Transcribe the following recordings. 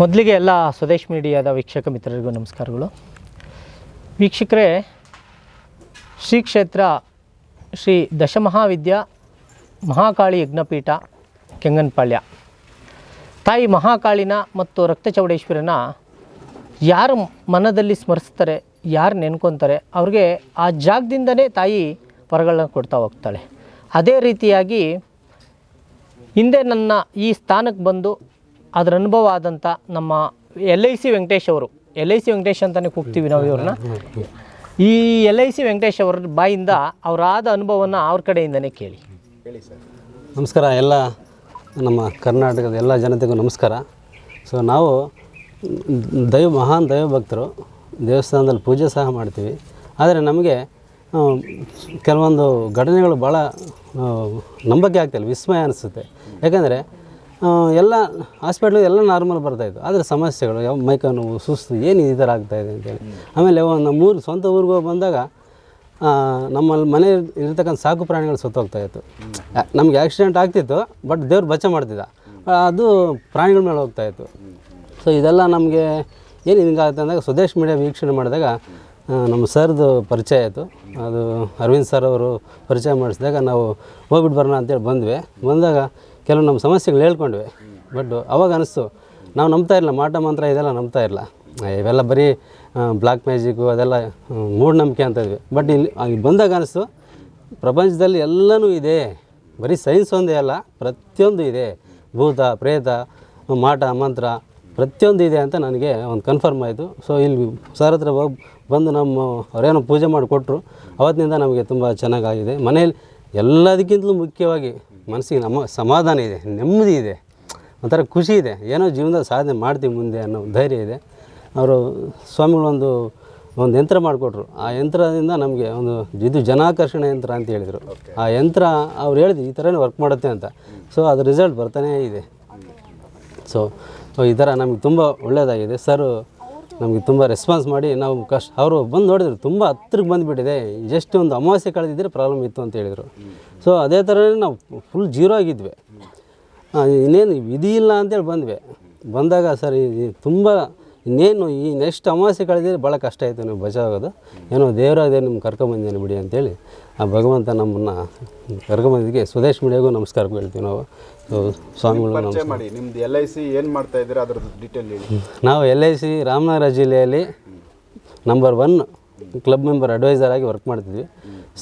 ಮೊದಲಿಗೆ ಎಲ್ಲ ಸ್ವದೇಶ್ ಮೀಡಿಯಾದ ವೀಕ್ಷಕ ಮಿತ್ರರಿಗೂ ನಮಸ್ಕಾರಗಳು. ವೀಕ್ಷಕರೇ, ಶ್ರೀ ಕ್ಷೇತ್ರ ಶ್ರೀ ದಶಮಹಾವಿದ್ಯಾ ಮಹಾಕಾಳಿ ಯಜ್ಞಪೀಠ, ಕೆಂಗನಪಾಳ್ಯ. ತಾಯಿ ಮಹಾಕಾಳಿನ ಮತ್ತು ರಕ್ತ ಚೌಡೇಶ್ವರನ ಯಾರು ಮನದಲ್ಲಿ ಸ್ಮರಿಸ್ತಾರೆ, ಯಾರು ನೆನ್ಕೊತಾರೆ, ಅವ್ರಿಗೆ ಆ ಜಾಗದಿಂದನೇ ತಾಯಿ ವರಗಳನ್ನ ಕೊಡ್ತಾ ಹೋಗ್ತಾಳೆ. ಅದೇ ರೀತಿಯಾಗಿ ಹಿಂದೆ ನನ್ನ ಈ ಸ್ಥಾನಕ್ಕೆ ಬಂದು ಅದರ ಅನುಭವ ಆದಂಥ ನಮ್ಮ ಎಲ್ ಐ ಸಿ ವೆಂಕಟೇಶ್ ಅವರು. ಎಲ್ ಐ ಸಿ ವೆಂಕಟೇಶ್ ಅಂತಲೇ ಕೂಗ್ತೀವಿ ನಾವು ಇವ್ರನ್ನ. ಈ ಎಲ್ ಐ ಸಿ ವೆಂಕಟೇಶ್ ಅವರ ಬಾಯಿಂದ ಅವರಾದ ಅನುಭವವನ್ನು ಅವ್ರ ಕಡೆಯಿಂದನೇ ಕೇಳಿ. ನಮಸ್ಕಾರ, ಎಲ್ಲ ನಮ್ಮ ಕರ್ನಾಟಕದ ಎಲ್ಲ ಜನತೆಗೂ ನಮಸ್ಕಾರ. ಸೊ ನಾವು ದೈವ, ಮಹಾನ್ ದೈವ ಭಕ್ತರು ದೇವಸ್ಥಾನದಲ್ಲಿ ಪೂಜೆ ಸಹ ಮಾಡ್ತೀವಿ. ಆದರೆ ನಮಗೆ ಕೆಲವೊಂದು ಘಟನೆಗಳು ಭಾಳ ನಂಬಕ್ಕೆ ಆಗ್ತಿಲ್ಲ ವಿಸ್ಮಯ ಅನಿಸುತ್ತೆ. ಯಾಕಂದರೆ ಎಲ್ಲ ಹಾಸ್ಪಿಟ್ಲಿಗೆ ಎಲ್ಲ ನಾರ್ಮಲ್ ಬರ್ತಾಯಿತ್ತು ಆದರೆ ಸಮಸ್ಯೆಗಳು, ಯಾವ ಮೈಕ ನೋವು, ಸುಸ್ತು ಏನು ಈ ಥರ ಆಗ್ತಾಯಿದೆ ಅಂತೇಳಿ. ಆಮೇಲೆ ನಮ್ಮ ಊರು, ಸ್ವಂತ ಊರಿಗೆ ಬಂದಾಗ ನಮ್ಮಲ್ಲಿ ಮನೆ ಇರ್ತಕ್ಕಂಥ ಸಾಕು ಪ್ರಾಣಿಗಳು ಸತ್ತೋಗ್ತಾಯಿತ್ತು ನಮ್ಗೆ ಆಕ್ಸಿಡೆಂಟ್ ಆಗ್ತಿತ್ತು ಬಟ್ ದೇವ್ರು ಬಚ್ಚ ಮಾಡ್ತಿದ್ದ. ಅದು ಪ್ರಾಣಿಗಳ ಮೇಲೆ ಹೋಗ್ತಾಯಿತ್ತು ಸೊ ಇದೆಲ್ಲ ನಮಗೆ ಏನು ಹಿಂಗಾಗುತ್ತೆ ಅಂದಾಗ, ಸ್ವದೇಶ್ ಮೀಡಿಯಾ ವೀಕ್ಷಣೆ ಮಾಡಿದಾಗ ನಮ್ಮ ಸರ್ದು ಪರಿಚಯ ಆಯಿತು. ಅದು ಅರವಿಂದ್ ಸರ್ ಅವರು ಪರಿಚಯ ಮಾಡಿಸಿದಾಗ ನಾವು ಹೋಗ್ಬಿಟ್ಟು ಬರೋಣ ಅಂತೇಳಿ ಬಂದ್ವಿ. ಬಂದಾಗ ಕೆಲವು ನಮ್ಮ ಸಮಸ್ಯೆಗಳು ಹೇಳ್ಕೊಂಡ್ವಿ. ಬಟ್ ಅವಾಗ ಅನಿಸ್ತು, ನಾವು ನಂಬ್ತಾ ಇರಲಿಲ್ಲ, ಮಾಟ ಮಂತ್ರ ಇದೆಲ್ಲ ನಂಬ್ತಾ ಇರಲಿಲ್ಲ. ಇವೆಲ್ಲ ಬರೀ ಬ್ಲ್ಯಾಕ್ ಮ್ಯಾಜಿಕ್ಕು ಅದೆಲ್ಲ ಮೂಢನಂಬಿಕೆ ಅಂತ ಇದ್ವಿ. ಬಟ್ ಇಲ್ಲಿ ಅಲ್ಲಿ ಬಂದಾಗ ಅನಿಸ್ತು, ಪ್ರಪಂಚದಲ್ಲಿ ಎಲ್ಲನೂ ಇದೆ. ಬರೀ ಸೈನ್ಸ್ ಒಂದೇ ಅಲ್ಲ, ಪ್ರತಿಯೊಂದು ಇದೆ. ಭೂತ, ಪ್ರೇತ, ಮಾಟ, ಮಂತ್ರ, ಪ್ರತಿಯೊಂದು ಇದೆ ಅಂತ ನನಗೆ ಒಂದು ಕನ್ಫರ್ಮ್ ಆಯಿತು. ಸೊ ಇಲ್ಲಿ ಸರ್ ಹತ್ರ ಹೋಗಿ ಬಂದು ನಮ್ಮ ಅವರೇನೋ ಪೂಜೆ ಮಾಡಿಕೊಟ್ರು ಅವತ್ತಿನಿಂದ ನಮಗೆ ತುಂಬ ಚೆನ್ನಾಗಾಗಿದೆ. ಮನೇಲಿ ಎಲ್ಲದಕ್ಕಿಂತಲೂ ಮುಖ್ಯವಾಗಿ ಮನಸ್ಸಿಗೆ ನಮ್ಮ ಸಮಾಧಾನ ಇದೆ ನೆಮ್ಮದಿ ಇದೆ ಒಂಥರ ಖುಷಿ ಇದೆ. ಏನೋ ಜೀವನದಲ್ಲಿ ಸಾಧನೆ ಮಾಡ್ತೀವಿ ಮುಂದೆ ಅನ್ನೋ ಧೈರ್ಯ ಇದೆ. ಅವರು ಸ್ವಾಮಿಗಳೊಂದು ಒಂದು ಯಂತ್ರ ಮಾಡಿಕೊಟ್ರು. ಆ ಯಂತ್ರದಿಂದ ನಮಗೆ ಒಂದು ಇದು ಜನಾಕರ್ಷಣೆ ಯಂತ್ರ ಅಂತ ಹೇಳಿದರು. ಆ ಯಂತ್ರ ಅವ್ರು ಹೇಳಿದ್ರು ಈ ಥರನೇ ವರ್ಕ್ ಮಾಡುತ್ತೆ ಅಂತ. ಸೊ ಅದು ರಿಸಲ್ಟ್ ಬರ್ತಾನೇ ಇದೆ. ಸೊ ಸೊ ಈ ಥರ ನಮಗೆ ತುಂಬ ಒಳ್ಳೆಯದಾಗಿದೆ ಸರ್ ನಮಗೆ ತುಂಬ ರೆಸ್ಪಾನ್ಸ್ ಮಾಡಿ ನಾವು ಕಷ್ಟ ಅವರು ಬಂದು ನೋಡಿದ್ರು ತುಂಬ ಹತ್ತಿರಕ್ಕೆ ಬಂದುಬಿಟ್ಟಿದೆ. ಜಸ್ಟ್ ಒಂದು ಅಮಾವಾಸ್ಯೆ ಕಳೆದಿದ್ದರೆ ಪ್ರಾಬ್ಲಮ್ ಇತ್ತು ಅಂತ ಹೇಳಿದರು. ಸೊ ಅದೇ ಥರನೇ ನಾವು ಫುಲ್ ಜೀರೋ ಆಗಿದ್ವಿ. ಇನ್ನೇನು ವಿಧಿ ಇಲ್ಲ ಅಂತೇಳಿ ಬಂದ್ವಿ. ಬಂದಾಗ ಸರ್ ತುಂಬ ಇನ್ನೇನು ಈ ನೆಕ್ಸ್ಟ್ ಅಮಾವಾಸ್ಯೆ ಕಳೆದಿದ್ರೆ ಭಾಳ ಕಷ್ಟ ಆಯಿತು ನೀವು ಬಚಾವಾಗೋದು ಏನೋ ದೇವರಾದೇ ನಿಮ್ಗೆ ಕರ್ಕೊಂಬಂದೇನು ಬಿಡಿ ಅಂತೇಳಿ ಆ ಭಗವಂತ ನಮ್ಮನ್ನು ಕರ್ಕೊಂಬಂದಿದ್ದಕ್ಕೆ ಸ್ವದೇಶ್ ಮೀಡಿಯಾಗೂ ನಮಸ್ಕಾರ ಹೇಳ್ತೀವಿ ನಾವು. ಸೊ ಸ್ವಾಮಿಗಳು ನಮಸ್ಕಾರ. ಮಾಡಿ ನಿಮ್ದು ಎಲ್ ಐ ಸಿ ಏನು ಮಾಡ್ತಾ ಇದ್ದೀರಾ ಅದ್ರದ್ದು ಡೀಟೇಲ್ ಹೇಳಿ. ನಾವು ಎಲ್ ಐ ಸಿ ರಾಮನಗರ ಜಿಲ್ಲೆಯಲ್ಲಿ number one club member adviser ಆಗಿ ವರ್ಕ್ ಮಾಡ್ತಿದ್ವಿ.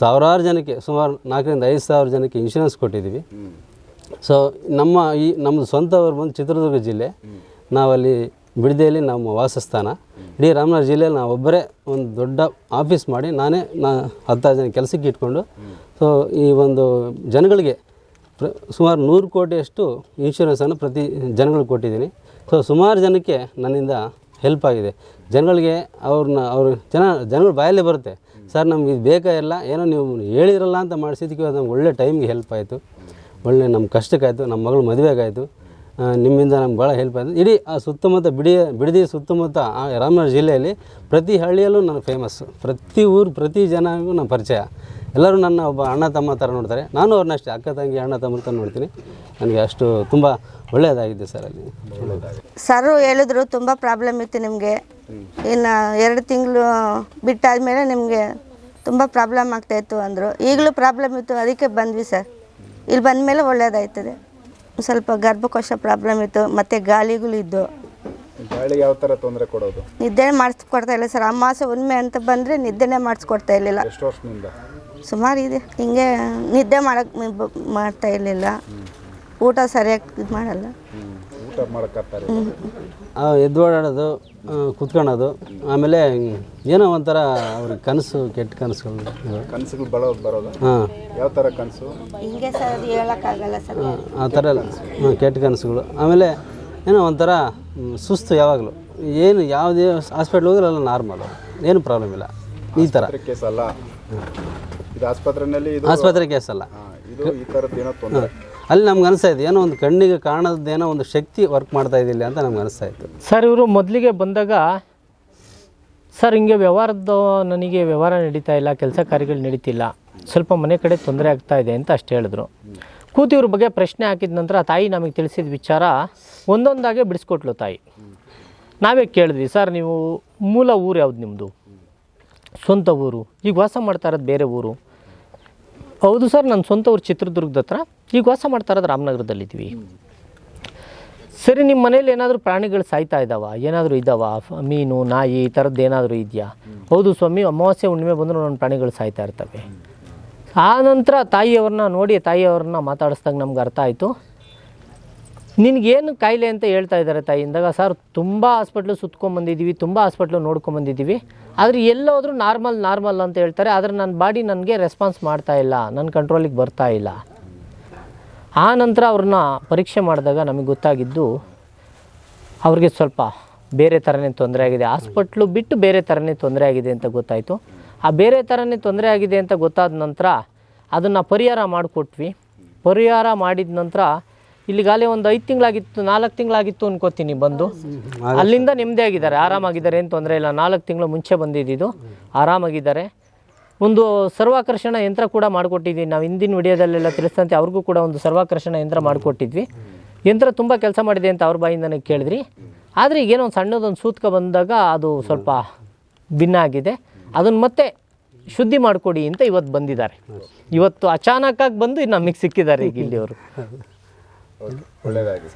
ಸಾವಿರಾರು ಜನಕ್ಕೆ, ಸುಮಾರು ನಾಲ್ಕರಿಂದ ಐದು ಸಾವಿರ ಜನಕ್ಕೆ ಇನ್ಶೂರೆನ್ಸ್ ಕೊಟ್ಟಿದ್ದೀವಿ. ಸೊ ನಮ್ಮ ಈ ನಮ್ಮದು ಸ್ವಂತ ಊರು ಬಂದು ಚಿತ್ರದುರ್ಗ ಜಿಲ್ಲೆ. ನಾವಲ್ಲಿ ಬಿಡದೆಯಲ್ಲಿ ನಮ್ಮ ವಾಸಸ್ಥಾನ. ಇಡೀ ರಾಮನಗರ ಜಿಲ್ಲೆಯಲ್ಲಿ ನಾವು ಒಬ್ಬರೇ ಒಂದು ದೊಡ್ಡ ಆಫೀಸ್ ಮಾಡಿ ನಾನೇ ನಾ ಹತ್ತಾರು ಜನ ಕೆಲಸಕ್ಕೆ ಇಟ್ಕೊಂಡು ಸೊ ಈ ಒಂದು ಜನಗಳಿಗೆ ಪ್ರ, ಸುಮಾರು ನೂರು ಕೋಟಿಯಷ್ಟು ಇನ್ಶೂರೆನ್ಸನ್ನು ಪ್ರತಿ ಜನಗಳಿಗೆ ಕೊಟ್ಟಿದ್ದೀನಿ. ಸೊ ಸುಮಾರು ಜನಕ್ಕೆ ನನ್ನಿಂದ ಹೆಲ್ಪ್ ಆಗಿದೆ. ಜನಗಳಿಗೆ ಅವ್ರನ್ನ, ಅವ್ರ ಜನ, ಜನಗಳು ಬಾಯಲ್ಲೇ ಬರುತ್ತೆ. ಸರ್, ನಮ್ಗೆ ಇದು ಬೇಕಾ ಇಲ್ಲ ಏನೋ ನೀವು ಹೇಳಿರಲ್ಲ ಅಂತ ಮಾಡಿಸಿದ್ದಕ್ಕೆ ಅದು ನಮ್ಗೆ ಒಳ್ಳೆ ಟೈಮ್ಗೆ ಹೆಲ್ಪ್ ಆಯಿತು. ಒಳ್ಳೆ ನಮ್ಮ ಕಷ್ಟಕ್ಕಾಯಿತು ನಮ್ಮ ಮಗಳು ಮದುವೆಗಾಯಿತು ನಿಮ್ಮಿಂದ ನಮ್ಗೆ ಭಾಳ ಹೆಲ್ಪ್ ಆಯಿತು. ಇಡೀ ಆ ಸುತ್ತಮುತ್ತ ಬಿಡಿ, ಬಿಡದಿ ಸುತ್ತಮುತ್ತ ಆ ರಾಮನಗರ ಜಿಲ್ಲೆಯಲ್ಲಿ ಪ್ರತಿ ಹಳ್ಳಿಯಲ್ಲೂ ನಾನು ಫೇಮಸ್ಸು ಪ್ರತಿ ಊರು, ಪ್ರತಿ ಜನಗೂ ನಾನು ಪರಿಚಯ. ಎಲ್ಲರೂ ನನ್ನ ಒಬ್ಬ ಅಣ್ಣ ತಮ್ಮ ಥರ ನೋಡ್ತಾರೆ. ನಾನು ಅವ್ರನ್ನ ಅಷ್ಟೇ ಅಕ್ಕ ತಂಗಿ ಅಣ್ಣ ತಮ್ಮ ಥರ ನೋಡ್ತೀನಿ. ನನಗೆ ಅಷ್ಟು ತುಂಬ ಒಳ್ಳೆಯದಾಗಿದೆ ಸರ್ ಅಲ್ಲಿ. ಸರ್ ಹೇಳಿದ್ರು ತುಂಬ ಪ್ರಾಬ್ಲಮ್ ಇತ್ತು ನಿಮಗೆ. ಇನ್ನು ಎರಡು ತಿಂಗಳು ಬಿಟ್ಟಾದಮೇಲೆ ನಿಮಗೆ ತುಂಬ ಪ್ರಾಬ್ಲಮ್ ಆಗ್ತಾಯಿತ್ತು ಅಂದರು. ಈಗಲೂ ಪ್ರಾಬ್ಲಮ್ ಇತ್ತು ಅದಕ್ಕೆ ಬಂದ್ವಿ ಸರ್ ಇಲ್ಲಿ ಬಂದಮೇಲೆ ಒಳ್ಳೆಯದಾಯ್ತದೆ ಸ್ವಲ್ಪ ಗರ್ಭಕೋಶ ಪ್ರಾಬ್ಲಮ್ ಇತ್ತು ಮತ್ತು ಗಾಳಿಗಳು ಇದ್ದು. ಗಾಳಿಗೆ ಯಾವ ಥರ ತೊಂದರೆ ಕೊಡೋದು? ನಿದ್ದೆ ಮಾಡಿಸ್ಕೊಡ್ತಾ ಇಲ್ಲ ಸರ್ ಅಮಾಸೆ ಉಣ್ಮೆ ಅಂತ ಬಂದರೆ ನಿದ್ದೆನೇ ಮಾಡಿಸ್ಕೊಡ್ತಾ ಇರಲಿಲ್ಲ. ಎಷ್ಟು ವರ್ಷದಿಂದ? ಸುಮಾರು ಇದೆ. ಹಿಂಗೆ ನಿದ್ದೆ ಮಾಡೋಕ್ಕೆ ಮಾಡ್ತಾ ಇರಲಿಲ್ಲ. ಊಟ ಸರಿಯಾಗಿ ಇದು ಮಾಡಲ್ಲ. ಊಟ ಮಾಡೋಕ್ಕಾಗ್ತಾರೆ ಆ, ಎದ್ದು ಓಡಾಡೋದು ಕುತ್ಕೊಳ್ಳೋದು ಆಮೇಲೆ ಏನೋ ಒಂಥರ ಅವ್ರ ಕನಸು ಕೆಟ್ಟ ಕನಸುಗಳು ಕನಸುಗಳು ಬರೋದು ಬರೋದು? ಹಾಂ. ಯಾವ ಥರ ಕನಸು? ಹಿಂಗೆ ಸರ್ ಹೇಳೋಕ್ಕಾಗಲ್ಲ ಸರ್. ಆ ಥರ ಎಲ್ಲ. ಕೆಟ್ಟ ಕನಸುಗಳು. ಆಮೇಲೆ ಏನೋ ಒಂಥರ ಸುಸ್ತು ಯಾವಾಗಲೂ. ಏನು ಯಾವುದೇ ಹಾಸ್ಪಿಟ್ಲ್ ಹೋದ್ರೆ ಎಲ್ಲ ನಾರ್ಮಲ್ ಏನು ಪ್ರಾಬ್ಲಮ್ ಇಲ್ಲ. ಈ ಥರ ಕೇಸಲ್ಲ ಅಲ್ಲ? ಇದು ಆಸ್ಪತ್ರೆಯಲ್ಲಿ ಇದು ಆಸ್ಪತ್ರೆ ಕೇಸ್ ಅಲ್ಲ. ಹಾ, ಇದು ಈ ಥರದ್ದು ಏನೋ ತೊಂದರೆ. ಅಲ್ಲಿ ನಮ್ಗೆ ಅನಿಸ್ತಾ ಇದೆ ಏನೋ ಒಂದು ಕಣ್ಣಿಗೆ ಕಾಣೋದೇನೋ ಒಂದು ಶಕ್ತಿ ವರ್ಕ್ ಮಾಡ್ತಾ ಇದ್ದಿಲ್ಲ ಅಂತ ನಮ್ಗೆ ಅನಿಸ್ತಾ ಇತ್ತು. ಸರ್ ಇವರು ಮೊದಲಿಗೆ ಬಂದಾಗ ಸರ್ ಹಿಂಗೆ ವ್ಯವಹಾರದ ನನಗೆ ವ್ಯವಹಾರ ನಡೀತಾ ಇಲ್ಲ ಕೆಲಸ ಕಾರ್ಯಗಳು ನಡೀತಿಲ್ಲ ಸ್ವಲ್ಪ ಮನೆ ಕಡೆ ತೊಂದರೆ ಆಗ್ತಾ ಇದೆ ಅಂತ ಅಷ್ಟು ಹೇಳಿದ್ರು. ಕೂತಿವ್ರ ಇವ್ರ ಬಗ್ಗೆ ಪ್ರಶ್ನೆ ಹಾಕಿದ ನಂತರ ತಾಯಿ ನಮಗೆ ತಿಳಿಸಿದ ವಿಚಾರ ಒಂದೊಂದಾಗೆ ಬಿಡಿಸ್ಕೊಟ್ಲು ತಾಯಿ. ನಾವೇ ಕೇಳಿದ್ವಿ ಸರ್ ನೀವು ಮೂಲ ಊರು ಯಾವ್ದು ನಿಮ್ಮದು ಸ್ವಂತ ಊರು. ಈಗ ವಾಸ ಮಾಡ್ತಾ ಇರೋದು ಬೇರೆ ಊರು. ಹೌದು ಸರ್ ನನ್ನ ಸ್ವಂತ ಊರು ಚಿತ್ರದುರ್ಗದ ಹತ್ರ. ಈಗ ವಾಸ ಮಾಡ್ತಾ ಇರೋದು ರಾಮನಗರದಲ್ಲಿದ್ದೀವಿ. ಸರಿ ನಿಮ್ಮ ಮನೇಲಿ ಏನಾದರೂ ಪ್ರಾಣಿಗಳು ಸಾಯ್ತಾ ಇದ್ದಾವ ಏನಾದರೂ ಇದ್ದಾವ ಮೀನು, ನಾಯಿ, ಈ ಥರದ್ದು ಏನಾದರೂ ಇದೆಯಾ? ಹೌದು ಸ್ವಾಮಿ, ಅಮಾವಾಸ್ಯೆ ಹುಣ್ಣಿಮೆ ಬಂದರೂ ನನ್ನ ಪ್ರಾಣಿಗಳು ಸಾಯ್ತಾ ಇರ್ತವೆ. ಆ ನಂತರ ತಾಯಿಯವ್ರನ್ನ ನೋಡಿ, ತಾಯಿಯವ್ರನ್ನ ಮಾತಾಡಿಸ್ದಾಗ ನಮ್ಗೆ ಅರ್ಥ ಆಯಿತು. ನಿನಗೇನು ಕಾಯಿಲೆ ಅಂತ ಹೇಳ್ತಾ ಇದ್ದಾರೆ ತಾಯಿ? ಇಂದಾಗ ಸರ್ ತುಂಬ ಹಾಸ್ಪಿಟ್ಲು ಸುತ್ಕೊಂಬಂದಿದ್ದೀವಿ ತುಂಬ ಹಾಸ್ಪಿಟ್ಲು ನೋಡ್ಕೊಂಬಂದಿದ್ದೀವಿ ಆದರೆ ಎಲ್ಲೋದ್ರೂ ನಾರ್ಮಲ್ ನಾರ್ಮಲ್ ಅಂತ ಹೇಳ್ತಾರೆ. ಆದರೆ ನನ್ನ ಬಾಡಿ ನನಗೆ ರೆಸ್ಪಾನ್ಸ್ ಮಾಡ್ತಾ ಇಲ್ಲ. ನನ್ನ ಕಂಟ್ರೋಲಿಗೆ ಬರ್ತಾ ಇಲ್ಲ. ಆ ನಂತರ ಅವ್ರನ್ನ ಪರೀಕ್ಷೆ ಮಾಡಿದಾಗ ನಮಗೆ ಗೊತ್ತಾಗಿದ್ದು, ಅವ್ರಿಗೆ ಸ್ವಲ್ಪ ಬೇರೆ ಥರನೇ ತೊಂದರೆ ಆಗಿದೆ. ಹಾಸ್ಪಿಟ್ಲು ಬಿಟ್ಟು ಬೇರೆ ಥರನೇ ತೊಂದರೆ ಆಗಿದೆ ಅಂತ ಗೊತ್ತಾಯಿತು. ಆ ಬೇರೆ ಥರನೇ ತೊಂದರೆ ಆಗಿದೆ ಅಂತ ಗೊತ್ತಾದ ನಂತರ ಅದನ್ನು ಪರಿಹಾರ ಮಾಡಿಕೊಟ್ವಿ. ಪರಿಹಾರ ಮಾಡಿದ ನಂತರ ಇಲ್ಲಿಗಾಲೇ ಒಂದು ಐದು ತಿಂಗಳಾಗಿತ್ತು ನಾಲ್ಕು ತಿಂಗಳಾಗಿತ್ತು ಅನ್ಕೋತೀನಿ ಬಂದು. ಅಲ್ಲಿಂದ ನೆಮ್ಮದಿ ಆಗಿದ್ದಾರೆ ಆರಾಮಾಗಿದ್ದಾರೆ ಏನು ತೊಂದರೆ ಇಲ್ಲ. ನಾಲ್ಕು ತಿಂಗಳು ಮುಂಚೆ ಬಂದಿದ್ದು ಆರಾಮಾಗಿದ್ದಾರೆ. ಒಂದು ಸರ್ವಾಕರ್ಷಣ ಯಂತ್ರ ಕೂಡ ಮಾಡಿಕೊಟ್ಟಿದ್ದೀವಿ ನಾವು ಹಿಂದಿನ ವಿಡಿಯೋದಲ್ಲೆಲ್ಲ ತಿಳಿಸ್ತಂತೆ ಅವ್ರಿಗೂ ಕೂಡ ಒಂದು ಸರ್ವಾಕರ್ಷಣ ಯಂತ್ರ ಮಾಡಿಕೊಟ್ಟಿದ್ವಿ. ಯಂತ್ರ ತುಂಬ ಕೆಲಸ ಮಾಡಿದೆ ಅಂತ ಅವ್ರ ಬಾಯಿಂದನೇ ಕೇಳಿದ್ರಿ. ಆದರೆ ಈಗೇನೋ ಒಂದು ಸಣ್ಣದೊಂದು ಸೂತ್ಕ ಬಂದಾಗ ಅದು ಸ್ವಲ್ಪ ಭಿನ್ನ ಆಗಿದೆ. ಅದನ್ನು ಮತ್ತೆ ಶುದ್ಧಿ ಮಾಡಿಕೊಡಿ ಅಂತ ಇವತ್ತು ಬಂದಿದ್ದಾರೆ. ಇವತ್ತು ಅಚಾನಕ್ಕಾಗಿ ಬಂದು ನಮಗೆ ಸಿಕ್ಕಿದ್ದಾರೆ ಈಗ ಇಲ್ಲಿ ಒಳ್ಳೆಯದಾಗಿ